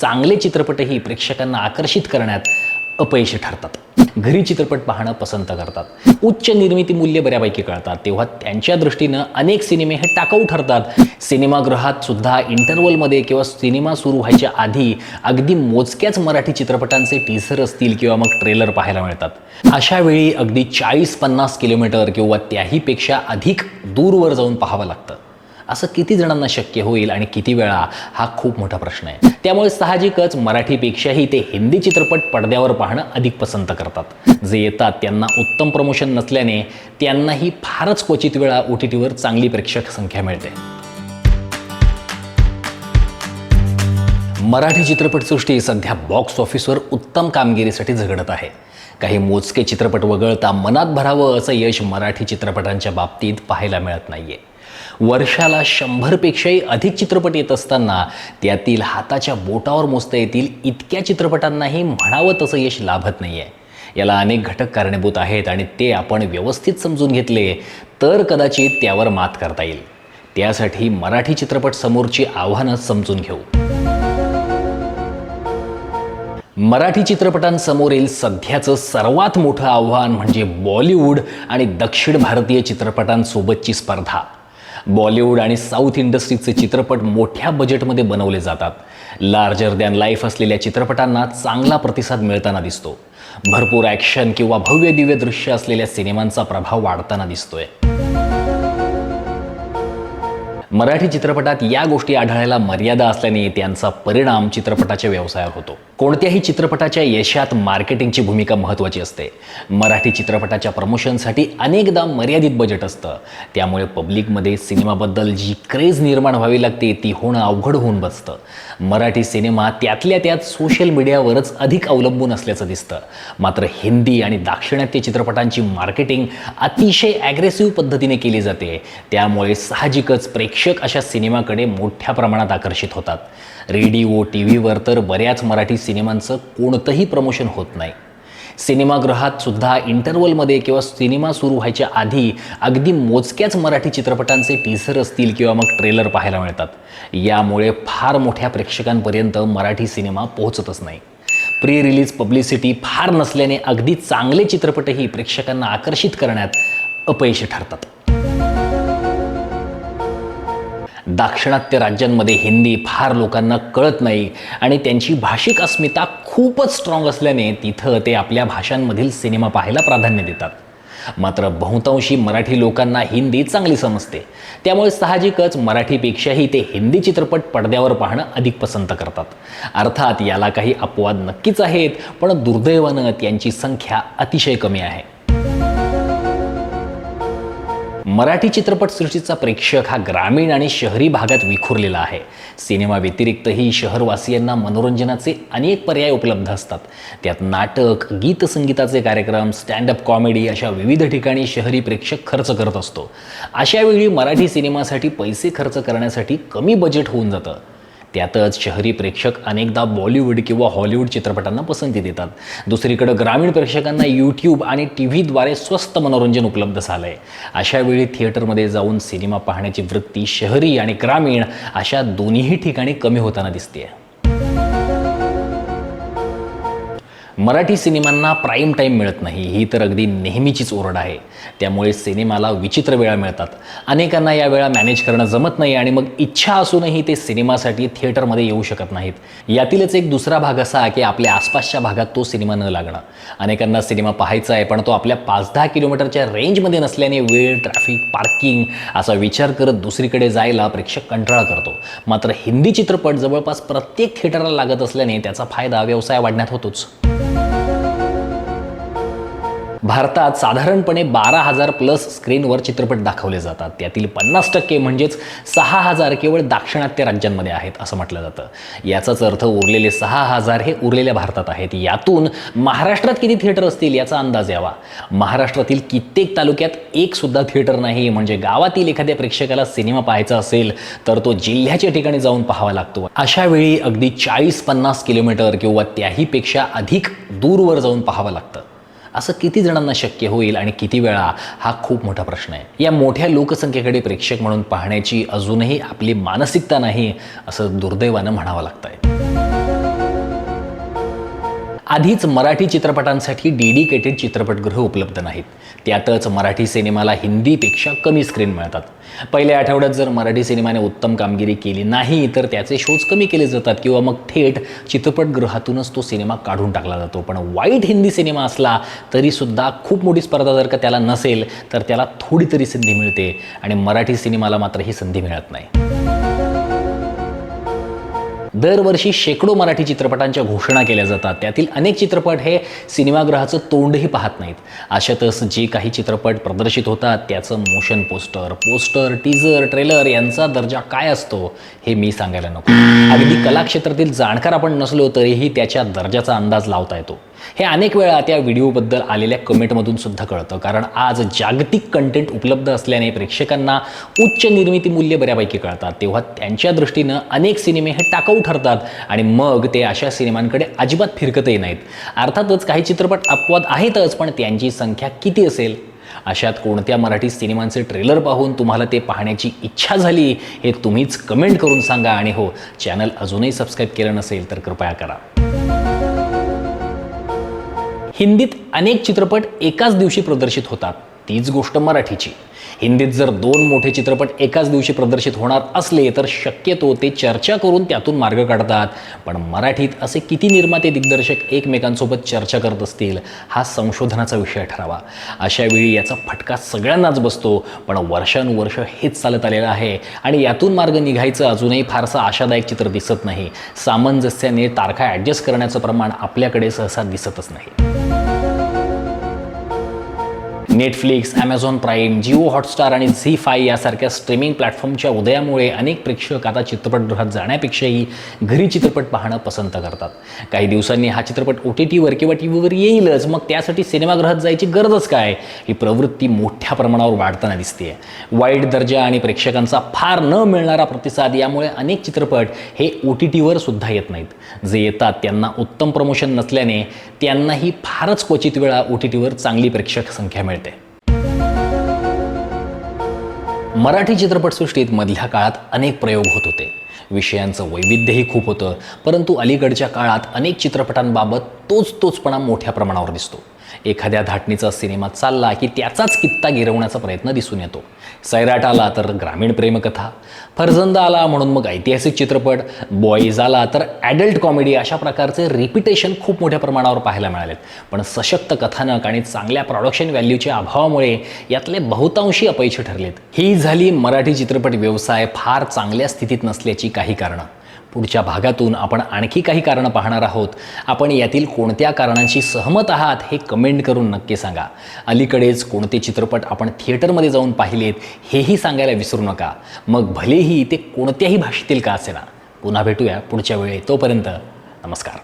चांगले चित्रपटही प्रेक्षकांना आकर्षित करण्यात अपयशी ठरतात. घरी चित्रपट पाहणं पसंत करतात. उच्च निर्मिती मूल्य बऱ्यापैकी कळतात. तेव्हा त्यांच्या दृष्टीनं अनेक सिनेमे हे टाकाऊ ठरतात. सिनेमागृहात सुद्धा इंटरवलमध्ये किंवा सिनेमा सुरू व्हायच्या आधी अगदी मोजक्याच मराठी चित्रपटांचे टीझर असतील किंवा मग ट्रेलर पाहायला मिळतात. अशा वेळी अगदी चाळीस पन्नास किलोमीटर किंवा त्याहीपेक्षा अधिक दूरवर जाऊन पाहावं लागतं. असं किती जणांना शक्य होईल आणि किती वेळा हा खूप मोठा प्रश्न आहे. त्यामुळे साहजिकच मराठीपेक्षाही ते हिंदी चित्रपट पडद्यावर पाहणं अधिक पसंत करतात. जे येतात त्यांना उत्तम प्रमोशन नसल्याने त्यांनाही फारच क्वचित वेळा ओ टी टीवर चांगली प्रेक्षक संख्या मिळते. मराठी चित्रपटसृष्टी सध्या बॉक्स ऑफिसवर उत्तम कामगिरीसाठी झगडत आहे. काही मोजके चित्रपट वगळता मनात भरावं असं यश मराठी चित्रपटांच्या बाबतीत पाहायला मिळत नाहीये. वर्षाला शंभरपेक्षाही अधिक चित्रपट येत असताना त्यातील हाताच्या बोटावर मोजता येतील इतक्या चित्रपटांनाही म्हणावं तसं यश लाभत नाही आहे याला अनेक घटक कारणीभूत आहेत आणि ते आपण व्यवस्थित समजून घेतले तर कदाचित त्यावर मात करता येईल. त्यासाठी मराठी चित्रपट समोरची आव्हानं समजून घेऊ. मराठी चित्रपटांसमोरील सध्याचं सर्वात मोठं आव्हान म्हणजे बॉलिवूड आणि दक्षिण भारतीय चित्रपटांसोबतची स्पर्धा. बॉलिवूड आणि साऊथ इंडस्ट्रीचे चित्रपट मोठ्या बजेटमध्ये बनवले जातात. लार्जर दॅन लाईफ असलेल्या चित्रपटांना चांगला प्रतिसाद मिळताना दिसतो. भरपूर ॲक्शन किंवा भव्य दिव्य दृश्य असलेल्या सिनेमांचा प्रभाव वाढताना दिसतोय. मराठी चित्रपटात या गोष्टी आढळायला मर्यादा असल्याने त्यांचा परिणाम चित्रपटाच्या व्यवसायावर होतो. कोणत्याही चित्रपटाच्या यशात मार्केटिंगची भूमिका महत्त्वाची असते. मराठी चित्रपटाच्या प्रमोशनसाठी अनेकदा मर्यादित बजेट असतं. त्यामुळे पब्लिकमध्ये सिनेमाबद्दल जी क्रेज निर्माण व्हावी लागते ती होणं अवघड होऊन बसतं. मराठी सिनेमा त्यातल्या त्यात सोशल मीडियावरच अधिक अवलंबून असल्याचं दिसतं. मात्र हिंदी आणि दाक्षिणात्य चित्रपटांची मार्केटिंग अतिशय ॲग्रेसिव्ह पद्धतीने केली जाते. त्यामुळे साहजिकच प्रेक्षक अशा सिनेमाकडे मोठ्या प्रमाणात आकर्षित होतात. रेडिओ टी व्हीवर तर बऱ्याच मराठी सिनेमांचं कोणतंही प्रमोशन होत नाही. सिनेमागृहात सुद्धा इंटरवलमध्ये किंवा सिनेमा सुरू व्हायच्या आधी अगदी मोजक्याच मराठी चित्रपटांचे टीझर असतील किंवा मग ट्रेलर पाहायला मिळतात. यामुळे फार मोठ्या प्रेक्षकांपर्यंत मराठी सिनेमा पोहोचतच नाही. प्री रिलीज पब्लिसिटी फार नसल्याने अगदी चांगले चित्रपटही प्रेक्षकांना आकर्षित करण्यात अपयशी ठरतात. दाक्षिणात्य राज्यांमध्ये हिंदी फार लोकांना कळत नाही आणि त्यांची भाषिक अस्मिता खूपच स्ट्रॉंग असल्याने तिथं ते आपल्या भाषांमधील सिनेमा पाहायला प्राधान्य देतात. मात्र बहुतांशी मराठी लोकांना हिंदी चांगली समजते. त्यामुळे साहजिकच मराठीपेक्षाही ते हिंदी चित्रपट पडद्यावर पाहणं अधिक पसंत करतात. अर्थात याला काही अपवाद नक्कीच आहेत पण दुर्दैवानं त्यांची संख्या अतिशय कमी आहे. मराठी चित्रपटसृष्टीचा प्रेक्षक हा ग्रामीण आणि शहरी भागात विखुरलेला आहे. सिनेमा व्यतिरिक्तही शहरवासियांना मनोरंजनाचे अनेक पर्याय उपलब्ध असतात. त्यात नाटक गीतसंगीताचे कार्यक्रम स्टँडअप कॉमेडी अशा विविध ठिकाणी शहरी प्रेक्षक खर्च करत असतो. अशावेळी मराठी सिनेमासाठी पैसे खर्च करण्यासाठी कमी बजेट होऊन जातं. त्यातच शहरी प्रेक्षक अनेकदा बॉलिवूड किंवा हॉलिवूड चित्रपटांना पसंती देतात. दुसरीकडं ग्रामीण प्रेक्षकांना यूट्यूब आणि टी व्हीद्वारे स्वस्त मनोरंजन उपलब्ध झालं आहे अशावेळी थिएटरमध्ये जाऊन सिनेमा पाहण्याची वृत्ती शहरी आणि ग्रामीण अशा दोन्हीही ठिकाणी कमी होताना दिसते आहे मराठी सिनेमांना प्राईम टाईम मिळत नाही. ही तर अगदी नेहमीचीच ओरड आहे. त्यामुळे सिनेमाला विचित्र वेळा मिळतात. अनेकांना या वेळा मॅनेज करणं जमत नाही आणि मग इच्छा असूनही ते सिनेमासाठी थिएटरमध्ये येऊ शकत नाहीत. यातीलच एक दुसरा भाग असा की आपल्या आसपासच्या भागात तो सिनेमा न लागणं. अनेकांना सिनेमा पाहायचा आहे पण तो आपल्या पाच दहा किलोमीटरच्या रेंजमध्ये नसल्याने वेळ ट्रॅफिक पार्किंग असा विचार करत दुसरीकडे जायला प्रेक्षक कंटाळा करतो. मात्र हिंदी चित्रपट जवळपास प्रत्येक थिएटरला लागत असल्याने त्याचा फायदा व्यवसाय वाढण्यात होतोच. भारतात साधारणपणे बारा हजार प्लस स्क्रीनवर चित्रपट दाखवले जातात. त्यातील पन्नास टक्के म्हणजेच सहा हजार केवळ दाक्षिणात्य राज्यांमध्ये आहेत असं म्हटलं जातं. याचाच अर्थ उरलेले सहा हजार हे उरलेल्या भारतात आहेत. यातून महाराष्ट्रात किती थिएटर असतील याचा अंदाज यावा. महाराष्ट्रातील कित्येक तालुक्यात एक सुद्धा थिएटर नाही. म्हणजे गावातील एखाद्या प्रेक्षकाला सिनेमा पाहायचा असेल तर तो जिल्ह्याच्या ठिकाणी जाऊन पाहावा लागतो. अशा वेळी अगदी चाळीस पन्नास किलोमीटर किंवा त्याहीपेक्षा अधिक दूरवर जाऊन पाहावं लागतं. असं किती जणांना शक्य होईल आणि किती वेळा हा खूप मोठा प्रश्न आहे. या मोठ्या लोकसंख्येकडे प्रेक्षक म्हणून पाहण्याची अजूनही आपली मानसिकता नाही असं दुर्दैवानं म्हणावं लागतंय. आधीच मराठी चित्रपटांसाठी डेडिकेटेड चित्रपटगृह उपलब्ध नाहीत. त्यातच मराठी सिनेमाला हिंदीपेक्षा कमी स्क्रीन मिळतात. पहिल्या आठवड्यात जर मराठी सिनेमाने उत्तम कामगिरी केली नाही तर त्याचे शोज कमी केले जातात किंवा मग थेट चित्रपटगृहातूनच तो सिनेमा काढून टाकला जातो. पण वाईट हिंदी सिनेमा असला तरीसुद्धा खूप मोठी स्पर्धा जर का त्याला नसेल तर त्याला थोडी तरी संधी मिळते आणि मराठी सिनेमाला मात्र ही संधी मिळत नाही. दरवर्षी शेकडो मराठी चित्रपटांच्या घोषणा केल्या जातात. त्यातील अनेक चित्रपट हे सिनेमागृहाचं तोंडही पाहत नाहीत. अशातच जे काही चित्रपट प्रदर्शित होतात त्याचं motion poster poster teaser trailer यांचा दर्जा काय असतो हे मी सांगायला नको. अगदी कलाक्षेत्रातील जाणकार आपण नसलो तरीही त्याच्या दर्जाचा अंदाज लावता येतो. हे अनेक वेळा त्या व्हिडिओबद्दल आलेल्या कमेंटमधून सुद्धा कळतं. कारण आज जागतिक कंटेंट उपलब्ध असल्याने प्रेक्षकांना उच्च निर्मिती मूल्य बऱ्यापैकी कळतात. तेव्हा त्यांच्या दृष्टीनं अनेक सिनेमे हे टाकाऊ ठरतात आणि मग ते अशा सिनेमांकडे अजिबात फिरकतही नाहीत. अर्थातच काही चित्रपट अपवाद आहेतच पण त्यांची संख्या किती असेल? अशात कोणत्या मराठी सिनेमांचे ट्रेलर पाहून तुम्हाला ते पाहण्याची इच्छा झाली हे तुम्हीच कमेंट करून सांगा. आणि हो चॅनल अजूनही सबस्क्राईब केलं नसेल तर कृपया करा. हिंदीत अनेक चित्रपट एकाच दिवशी प्रदर्शित होतात. तीच गोष्ट मराठीची. हिंदीत जर दोन मोठे चित्रपट एकाच दिवशी प्रदर्शित होणार असले तर शक्यतो ते चर्चा करून त्यातून मार्ग काढतात. पण मराठीत असे किती निर्माते दिग्दर्शक एकमेकांसोबत चर्चा करत असतील हा संशोधनाचा विषय ठरावा. अशा वेळी याचा फटका सगळ्यांनाच बसतो पण वर्षानुवर्ष हेच चालत आलेलं आहे. आणि यातून मार्ग निघायचं अजूनही फारसं आशादायक चित्र दिसत नाही. सामंजस्याने तारखा ॲडजस्ट करण्याचं प्रमाण आपल्याकडे सहसा दिसतच नाही. Netflix Amazon Prime Jio Hotstar आणि झी फाय यासारख्या स्ट्रीमिंग प्लॅटफॉर्मच्या उदयामुळे अनेक प्रेक्षक आता चित्रपटगृहात जाण्यापेक्षाही घरी चित्रपट पाहणं पसंत करतात. काही दिवसांनी हा चित्रपट ओ टी टीवर किंवा टी व्हीवर येईलच. मग त्यासाठी सिनेमागृहात जायची गरजच काय? ही प्रवृत्ती मोठ्या प्रमाणावर वाढताना दिसते वाईट दर्जा आणि प्रेक्षकांचा फार न मिळणारा प्रतिसाद यामुळे अनेक चित्रपट हे ओ टी टीवर सुद्धा येत नाहीत. जे येतात त्यांना उत्तम प्रमोशन नसल्याने त्यांनाही फारच क्वचित वेळा ओ टी टीवर चांगली प्रेक्षक संख्या मिळते. मराठी चित्रपटसृष्टीत मधल्या काळात अनेक प्रयोग होत होते. विषयांचं वैविध्यही खूप होतं परंतु अलीकडच्या काळात अनेक चित्रपटांबाबत तोच तोचपणा मोठ्या प्रमाणावर दिसतो. एखाद्या धाटणीचा सिनेमा चालला की त्याचाच कित्ता गिरवण्याचा प्रयत्न दिसून येतो. सैराट आला तर ग्रामीण प्रेमकथा फरजंद आला म्हणून मग ऐतिहासिक चित्रपट बॉईज आला तर ॲडल्ट कॉमेडी अशा प्रकारचे रिपिटेशन खूप मोठ्या प्रमाणावर पाहायला मिळालेत. पण सशक्त कथानक आणि चांगल्या प्रॉडक्शन व्हॅल्यूच्या अभावामुळे यातले बहुतांशी अपयशी ठरलेत. ही झाली मराठी चित्रपट व्यवसाय फार चांगल्या स्थितीत नसल्याची काही कारणं. पुढच्या भागातून आपण आणखी काही कारणं पाहणार आहोत. आपण यातील कोणत्या कारणांशी सहमत आहात हे कमेंट करून नक्की सांगा. अलीकडेच कोणते चित्रपट आपण थिएटरमध्ये जाऊन पाहिलेत हेही सांगायला विसरू नका. मग भलेही ते कोणत्याही भाषेतील का असेना. पुन्हा भेटूया पुढच्या वेळी. तोपर्यंत नमस्कार.